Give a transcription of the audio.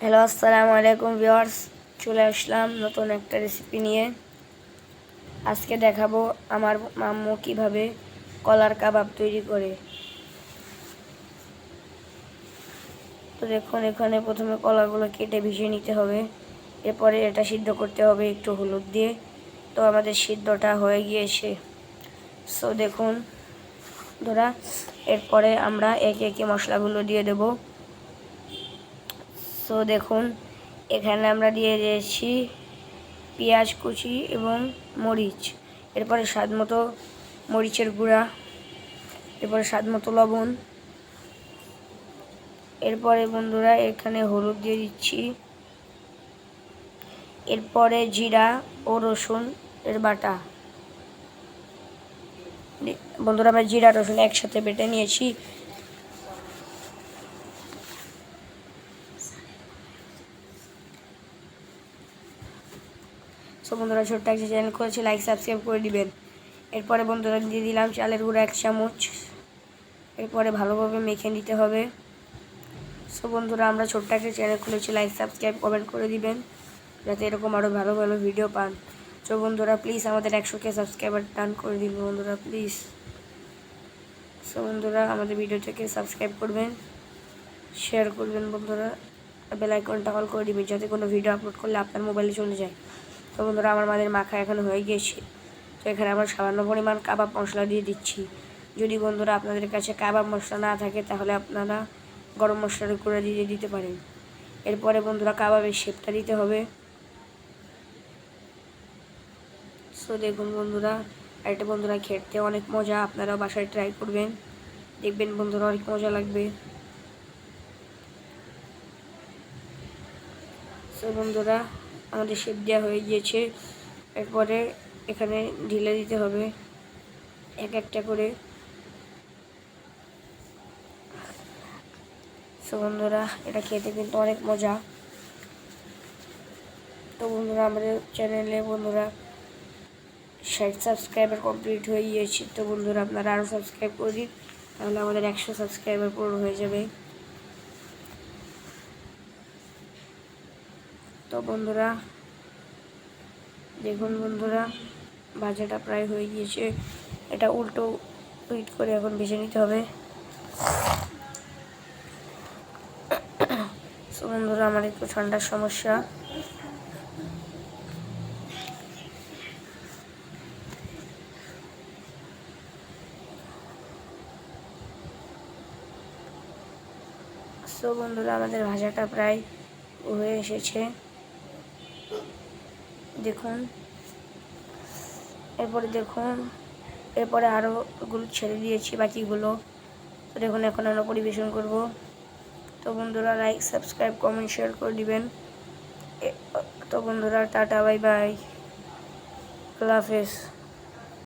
Hello, আসসালামু আলাইকুম viewers. চলে আসলাম নতুন একটা রেসিপি নিয়ে। আজকে দেখাবো আমার মাম্মু কীভাবে কলার কাবাব তৈরি করে। তো দেখুন, এখানে প্রথমে কলাগুলো কেটে ভিজিয়ে নিতে হবে। এরপরে এটা সিদ্ধ করতে হবে একটু হলুদ দিয়ে। তো আমাদের সিদ্ধটা হয়ে গিয়েছে। সো দেখুন, ধরা, এরপরে আমরা একে একে মশলাগুলো দিয়ে দেবো। সো দেখুন, এখানে আমরা দিয়ে দিয়েছি পেঁয়াজ কুচি এবং মরিচ। এরপরে স্বাদ মতো মরিচের গুঁড়া, এরপরে স্বাদ মতো লবণ। এরপরে বন্ধুরা এখানে হলুদ দিয়ে দিচ্ছি। এরপরে জিরা ও রসুন এর বাটা। বন্ধুরা আমরা জিরা, রসুন একসাথে বেটে নিয়েছি। সো বন্ধুরা, ছোট্ট একটা চ্যানেল করেছি লাইক সাবস্ক্রাইব করে দিবেন। এরপরে বন্ধুরা, দিয়ে দিলাম চালের গুঁড়ো এক চামচ। এরপরে ভালোভাবে মেখে নিতে হবে। সো বন্ধুরা, আমরা ছোট্ট একটা চ্যানেল খুলেছি লাইক সাবস্ক্রাইব কমেন্ট করে দিবেন, যাতে এরকম আরও ভালো ভালো ভিডিও পান। সো বন্ধুরা প্লিজ আমাদের একশোকে সাবস্ক্রাইবার টান করে দিন বন্ধুরা প্লিজ সো বন্ধুরা, আমাদের ভিডিওটাকে সাবস্ক্রাইব করবেন শেয়ার করবেন বন্ধুরা বেল আইকনটা অল করে দিবেন, যাতে কোনো ভিডিও আপলোড করলে আপনার মোবাইলে চলে যায়। তো বন্ধুরা, আমার মাদের মাখা এখন হয়ে গিয়েছে তো এখানে আমরা সামান্য পরিমাণ কাবাব মশলা দিয়ে দিচ্ছি। যদি বন্ধুরা আপনাদের কাছে কাবাব মশলা না থাকে, তাহলে আপনারা গরম মশলার গুঁড়া দিয়ে দিতে পারেন। এরপরে বন্ধুরা কাবাবের শেপটা দিতে হবে। সো দেখুন বন্ধুরা একটা বন্ধুরা খেতে অনেক মজা, আপনারাও বাসায় ট্রাই করবেন। দেখবেন বন্ধুরা অনেক মজা লাগবে। সো বন্ধুরা আমাদের শেপ দেওয়া হয়ে গিয়েছে। এরপরে এখানে ঢিলে দিতে হবে এক একটা করে। সো বন্ধুরা, এটা খেতে কিন্তু অনেক মজা। তো বন্ধুরা, আমাদের চ্যানেলে বন্ধুরা ষাট সাবস্ক্রাইবার কমপ্লিট হয়ে গিয়েছে। তো বন্ধুরা, আপনারা আরও সাবস্ক্রাইব করে দিন তাহলে আমাদের একশো সাবস্ক্রাইবার পূরণ হয়ে যাবে। তো বন্ধুরা, দেখুন বন্ধুরা ভাজাটা প্রায় হয়ে গিয়েছে। এটা উল্টো উইট করে এখন বেছে নিতে হবে। বন্ধুরা, আমার একটু ঠান্ডার সমস্যা। সো বন্ধুরা, আমাদের ভাজাটা প্রায় হয়ে এসেছে। দেখুন। এরপরে দেখুন, এরপরে আরও গুলো ছেড়ে দিয়েছি বাকিগুলো। তো দেখুন, এখন আমরা পরিবেশন করব। তো বন্ধুরা লাইক সাবস্ক্রাইব কমেন্ট শেয়ার করে দিবেন। তো বন্ধুরা, টাটা বাই বাই আল্লাহ হাফেজ।